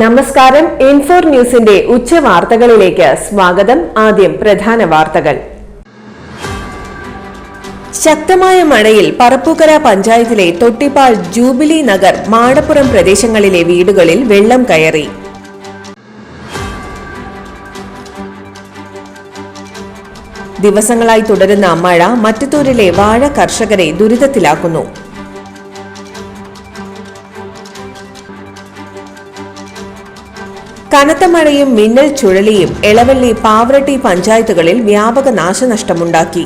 നമസ്കാരം ഇൻഫോർ ന്യൂസിന്റെ ഉച്ച വാർത്തകളിലേക്ക് സ്വാഗതം. ആദ്യം പ്രധാന വാർത്തകൾ. ശക്തമായ മഴയിൽ പറപ്പൂക്കര പഞ്ചായത്തിലെ തൊട്ടിപ്പാൾ ജൂബിലി നഗർ മാടപ്പുറം പ്രദേശങ്ങളിലെ വീടുകളിൽ വെള്ളം കയറി. ദിവസങ്ങളായി തുടരുന്ന മഴ മറ്റത്തൂരിലെ വാഴ കർഷകരെ ദുരിതത്തിലാക്കുന്നു. കനത്ത മഴയും മിന്നൽ ചുഴലിയും എളവള്ളി പാവറട്ടി പഞ്ചായത്തുകളിൽ വ്യാപക നാശനഷ്ടമുണ്ടാക്കി.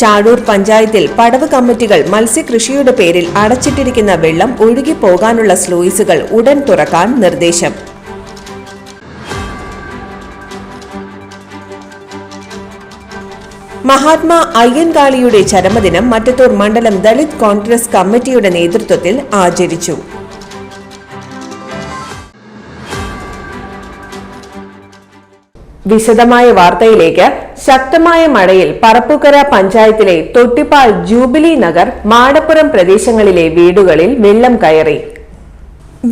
ചാഴൂർ പഞ്ചായത്തിൽ പടവ് കമ്മിറ്റികൾ മത്സ്യകൃഷിയുടെ പേരിൽ അടച്ചിട്ടിരിക്കുന്ന വെള്ളം ഒഴുകിപ്പോകാനുള്ള സ്ലൂയിസുകൾ ഉടൻ തുറക്കാൻ നിർദ്ദേശം. മഹാത്മാ അയ്യൻകാളിയുടെ ചരമദിനം മറ്റത്തൂർ മണ്ഡലം ദളിത് കോൺഗ്രസ് കമ്മിറ്റിയുടെ നേതൃത്വത്തിൽ ആചരിച്ചു. വിശദമായ വാർത്തയിലേക്ക് ശക്തമായ മഴയിൽ പറപ്പുക്കര പഞ്ചായത്തിലെ തൊട്ടിപ്പാൽ ജൂബിലി നഗർ മാടപ്പുറം പ്രദേശങ്ങളിലെ വീടുകളിൽ വെള്ളം കയറി.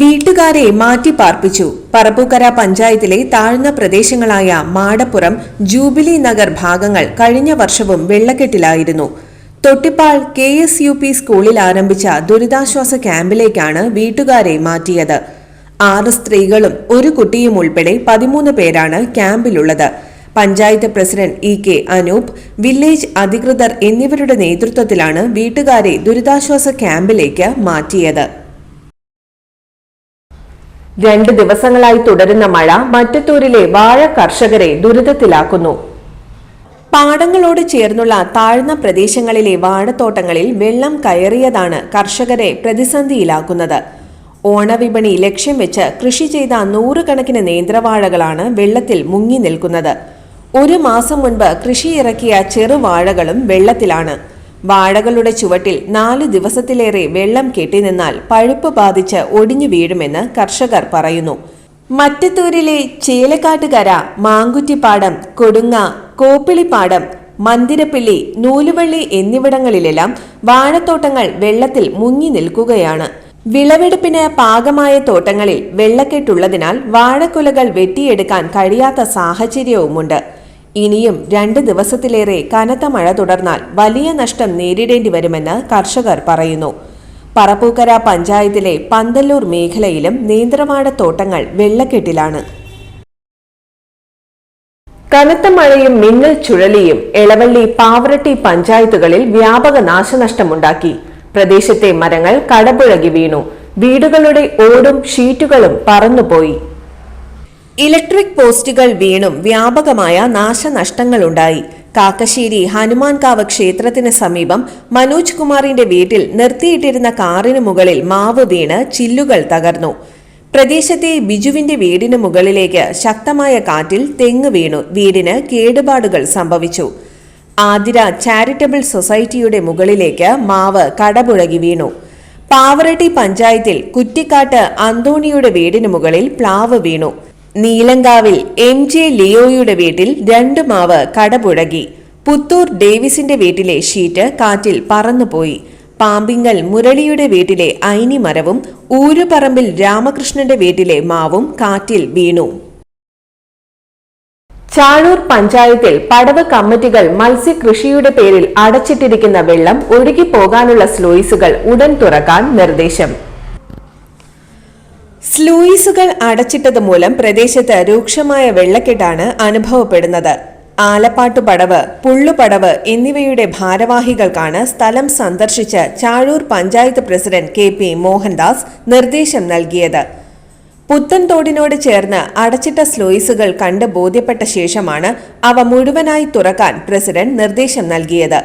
വീട്ടുകാരെ മാറ്റിപ്പാർപ്പിച്ചു പറപ്പൂക്കര പഞ്ചായത്തിലെ താഴ്ന്ന പ്രദേശങ്ങളായ മാടപ്പുറം ജൂബിലി നഗർ ഭാഗങ്ങൾ കഴിഞ്ഞ വർഷവും വെള്ളക്കെട്ടിലായിരുന്നു. Thottippal K S U P സ്കൂളിൽ ആരംഭിച്ച ദുരിതാശ്വാസ ക്യാമ്പിലേക്കാണ് വീട്ടുകാരെ മാറ്റിയത്. ആറ് സ്ത്രീകളും ഒരു കുട്ടിയും ഉൾപ്പെടെ പതിമൂന്ന് പേരാണ് ക്യാമ്പിലുള്ളത്. Panchayat president E K Anoop village അധികൃതർ എന്നിവരുടെ നേതൃത്വത്തിലാണ് വീട്ടുകാരെ ദുരിതാശ്വാസ ക്യാമ്പിലേക്ക് മാറ്റിയത്. രണ്ട് ദിവസങ്ങളായി തുടരുന്ന മഴ മറ്റത്തൂരിലെ വാഴ കർഷകരെ ദുരിതത്തിലാക്കുന്നു. പാടങ്ങളോട് ചേർന്നുള്ള താഴ്ന്ന പ്രദേശങ്ങളിലെ വാഴത്തോട്ടങ്ങളിൽ വെള്ളം കയറിയതാണ് കർഷകരെ പ്രതിസന്ധിയിലാക്കുന്നത്. ഓണവിപണി ലക്ഷ്യം വെച്ച് കൃഷി ചെയ്ത നൂറുകണക്കിന് നേന്ത്രവാഴകളാണ് വെള്ളത്തിൽ മുങ്ങി നിൽക്കുന്നത്. ഒരു മാസം മുൻപ് കൃഷി ഇറക്കിയ ചെറുവാഴകളും വെള്ളത്തിലാണ്. വാഴകളുടെ ചുവട്ടിൽ നാല് ദിവസത്തിലേറെ വെള്ളം കെട്ടിനിന്നാൽ പഴുപ്പ് ബാധിച്ച് ഒടിഞ്ഞു വീഴുമെന്ന് കർഷകർ പറയുന്നു. മറ്റത്തൂരിലെ ചേലക്കാട്ടുകര മാങ്കുറ്റിപ്പാടം കൊടുങ്ങ കോപ്പിളിപ്പാടം മന്ദിരപ്പിള്ളി നൂലുവള്ളി എന്നിവിടങ്ങളിലെല്ലാം വാഴത്തോട്ടങ്ങൾ വെള്ളത്തിൽ മുങ്ങി നിൽക്കുകയാണ്. വിളവെടുപ്പിന് പാകമായ തോട്ടങ്ങളിൽ വെള്ളക്കെട്ടുള്ളതിനാൽ വാഴക്കുലകൾ വെട്ടിയെടുക്കാൻ കഴിയാത്ത സാഹചര്യവുമുണ്ട്. ഇനിയും രണ്ട് ദിവസത്തിലേറെ കനത്ത മഴ തുടർന്നാൽ വലിയ നഷ്ടം നേരിടേണ്ടി വരുമെന്ന് കർഷകർ പറയുന്നു. പറപ്പൂക്കര പഞ്ചായത്തിലെ പന്തല്ലൂർ മേഖലയിലും നേന്ത്രവാഴത്തോട്ടങ്ങൾ വെള്ളക്കെട്ടിലാണ്. കനത്ത മഴയും മിന്നൽ ചുഴലിയും എളവള്ളി പാവറട്ടി പഞ്ചായത്തുകളിൽ വ്യാപക നാശനഷ്ടമുണ്ടാക്കി. പ്രദേശത്തെ മരങ്ങൾ കടപുഴകി വീണു. വീടുകളുടെ ഓടും ഷീറ്റുകളും പറന്നുപോയി. ഇലക്ട്രിക് പോസ്റ്റുകൾ വീണും വ്യാപകമായ നാശനഷ്ടങ്ങളുണ്ടായി. കാക്കശ്ശേരി ഹനുമാൻകാവ് ക്ഷേത്രത്തിന് സമീപം മനോജ് കുമാറിന്റെ വീട്ടിൽ നിർത്തിയിട്ടിരുന്ന കാറിന് മുകളിൽ മാവ് വീണ് ചില്ലുകൾ തകർന്നു. പ്രദേശത്തെ ബിജുവിന്റെ വീടിന് മുകളിലേക്ക് ശക്തമായ കാറ്റിൽ തെങ്ങ് വീണു. വീടിന് കേടുപാടുകൾ സംഭവിച്ചു. ആതിര ചാരിറ്റബിൾ സൊസൈറ്റിയുടെ മുകളിലേക്ക് മാവ് കടപുഴകി വീണു. പാവറട്ടി പഞ്ചായത്തിൽ കുറ്റിക്കാട്ട് അന്തോണിയുടെ വീടിന് മുകളിൽ പ്ലാവ് വീണു. നീലങ്കാവിൽ എം ജെ ലിയോയുടെ വീട്ടിൽ രണ്ട് മാവ് കടപുഴകി. പുത്തൂർ ഡേവിസിന്റെ വീട്ടിലെ ഷീറ്റ് കാറ്റിൽ പറന്നുപോയി. പാമ്പിങ്ങൽ മുരളിയുടെ വീട്ടിലെ ഐനി മരവും ഊരുപറമ്പിൽ രാമകൃഷ്ണന്റെ വീട്ടിലെ മാവും കാറ്റിൽ വീണു. ചാഴൂർ പഞ്ചായത്തിൽ പടവ് കമ്മിറ്റികൾ മത്സ്യകൃഷിയുടെ പേരിൽ അടച്ചിട്ടിരിക്കുന്ന വെള്ളം ഒഴുകിപ്പോകാനുള്ള സ്ലൂയിസുകൾ ഉടൻ തുറക്കാൻ നിർദ്ദേശം. സ്ലൂയിസുകൾ അടച്ചിട്ടത് മൂലം പ്രദേശത്ത് രൂക്ഷമായ വെള്ളക്കെട്ടാണ് അനുഭവപ്പെടുന്നത്. ആലപ്പാട്ടുപടവ് പുള്ളുപടവ് എന്നിവയുടെ ഭാരവാഹികൾക്കാണ് സ്ഥലം സന്ദർശിച്ച് Chazhur panchayat president K P Mohandas നിർദ്ദേശം നൽകിയത്. പുത്തൻതോടിനോട് ചേർന്ന് അടച്ചിട്ട സ്ലോയിസുകൾ കണ്ട് ബോധ്യപ്പെട്ട ശേഷമാണ് അവ മുഴുവനായി തുറക്കാൻ പ്രസിഡന്റ് നിർദ്ദേശം നൽകിയത്.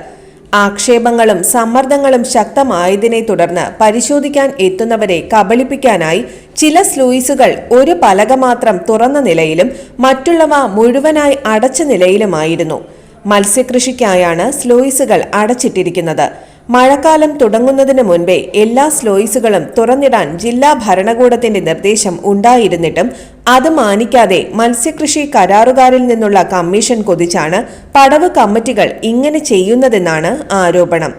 ആക്ഷേപങ്ങളും സമ്മർദ്ദങ്ങളും ശക്തമായതിനെ തുടർന്ന് പരിശോധിക്കാൻ എത്തുന്നവരെ കബളിപ്പിക്കാനായി ചില സ്ലൂയിസുകൾ ഒരു പലക മാത്രം തുറന്ന നിലയിലും മറ്റുള്ളവ മുഴുവനായി അടച്ച നിലയിലുമായിരുന്നു. മത്സ്യകൃഷിക്കായാണ് സ്ലൂയിസുകൾ അടച്ചിട്ടിരിക്കുന്നത്. മഴക്കാലം തുടങ്ങുന്നതിന് മുൻപേ എല്ലാ സ്ലോയിസുകളും തുറന്നിടാൻ ജില്ലാ ഭരണകൂടത്തിന്റെ നിർദ്ദേശം ഉണ്ടായിരുന്നിട്ടും അത് മാനിക്കാതെ മത്സ്യകൃഷി കരാറുകാരിൽ നിന്നുള്ള കമ്മീഷൻ കൊതിച്ചാണ് പടവ് കമ്മിറ്റികൾ ഇങ്ങനെ ചെയ്യുന്നതെന്നാണ് ആരോപണം.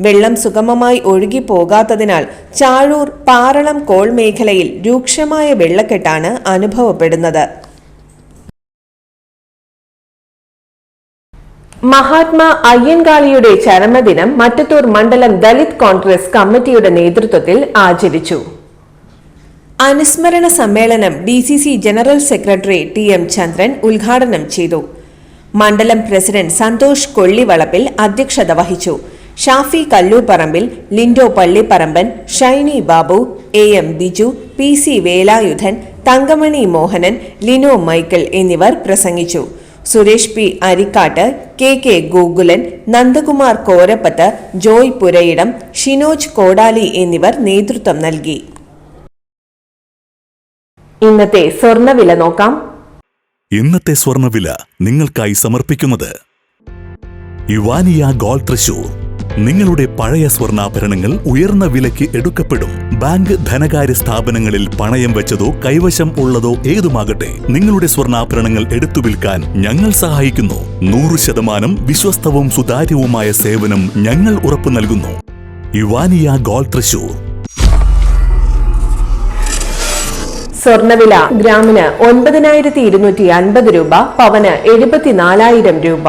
വെള്ളം സുഗമമായി ഒഴുകിപ്പോകാത്തതിനാൽ ചാഴൂർ പാറളം കോൾ മേഖലയിൽ രൂക്ഷമായ വെള്ളക്കെട്ടാണ് അനുഭവപ്പെടുന്നത്. മഹാത്മാ അയ്യൻകാളിയുടെ ചരമദിനം മറ്റത്തൂർ മണ്ഡലം ദലിത് കോൺഗ്രസ് കമ്മിറ്റിയുടെ നേതൃത്വത്തിൽ ആചരിച്ചു. അനുസ്മരണ സമ്മേളനം D C C general secretary T M Chandran ഉദ്ഘാടനം ചെയ്തു. മണ്ഡലം പ്രസിഡന്റ് സന്തോഷ് കൊള്ളിവളപ്പിൽ അധ്യക്ഷത വഹിച്ചു. Shafi Kalluparambil Lindo Pallipparamban Shiny Babu A M Biju P C Velayudhan Thankamani Mohanan Lino Michael എന്നിവർ പ്രസംഗിച്ചു. Suresh P Arikkat K K Gokulan Nandakumar Korappath Joy Purayidam Shinoj Kodali എന്നിവർ നേതൃത്വം നൽകി. ഇന്നത്തെ സ്വർണവില നോക്കാം. ഇന്നത്തെ സ്വർണവില നിങ്ങൾക്കായി സമർപ്പിക്കുന്നത് യുവാനിയ ഗോൾഡ് തൃശൂർ. നിങ്ങളുടെ പഴയ സ്വർണാഭരണങ്ങൾ ഉയർന്ന വിലയ്ക്ക് എടുക്കപ്പെടും. ബാങ്ക് ധനകാര്യ സ്ഥാപനങ്ങളിൽ പണയം വെച്ചതോ കൈവശം ഉള്ളതോ ഏതുമാകട്ടെ നിങ്ങളുടെ സ്വർണാഭരണങ്ങൾ എടുത്തു വിൽക്കാൻ ഞങ്ങൾ സഹായിക്കുന്നു. നൂറ് ശതമാനം വിശ്വസ്തവും സുതാര്യവുമായ സേവനം ഞങ്ങൾ ഉറപ്പു നൽകുന്നു. യുവാനിയ ഗോൾ തൃശൂർ. സ്വർണവില ഗ്രാമിന് ഒൻപതിനായിരത്തി ഇരുന്നൂറ്റി അൻപത് രൂപ പവന് എഴുപത്തിനാലായിരം രൂപ.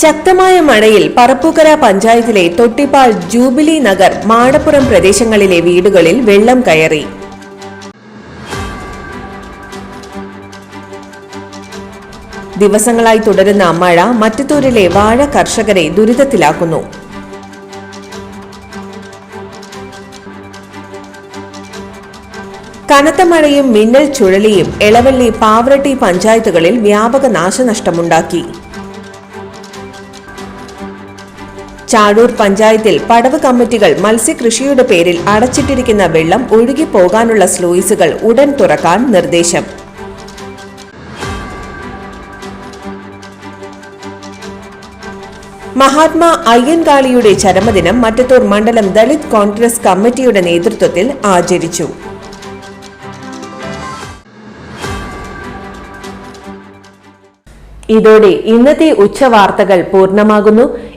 ശക്തമായ മഴയിൽ പറപ്പൂക്കര പഞ്ചായത്തിലെ തൊട്ടിപ്പാൽ ജൂബിലി നഗർ മാടപ്പുറം പ്രദേശങ്ങളിലെ വീടുകളിൽ വെള്ളം കയറി. ദിവസങ്ങളായി തുടരുന്ന മഴ മറ്റത്തൂരിലെ വാഴ കർഷകരെ ദുരിതത്തിലാക്കുന്നു. കനത്ത മഴയും മിന്നൽ ചുഴലിയും എളവള്ളി പാവറട്ടി പഞ്ചായത്തുകളിൽ വ്യാപക നാശനഷ്ടമുണ്ടാക്കി. ചാടൂർ പഞ്ചായത്തിൽ പടവ് കമ്മിറ്റികൾ മത്സ്യകൃഷിയുടെ പേരിൽ അടച്ചിട്ടിരിക്കുന്ന വെള്ളം ഒഴുകിപ്പോകാനുള്ള സ്ലൂയിസുകൾ ഉടൻ തുറക്കാൻ നിർദ്ദേശം. മഹാത്മാ അയ്യൻകാളിയുടെ ചരമദിനം മറ്റത്തൂർ മണ്ഡലം ദളിത് കോൺഗ്രസ് കമ്മിറ്റിയുടെ നേതൃത്വത്തിൽ ആചരിച്ചു. ഇതോടെ ഇന്നത്തെ ഉച്ചവാർത്തകൾ പൂർണമാകുന്നു.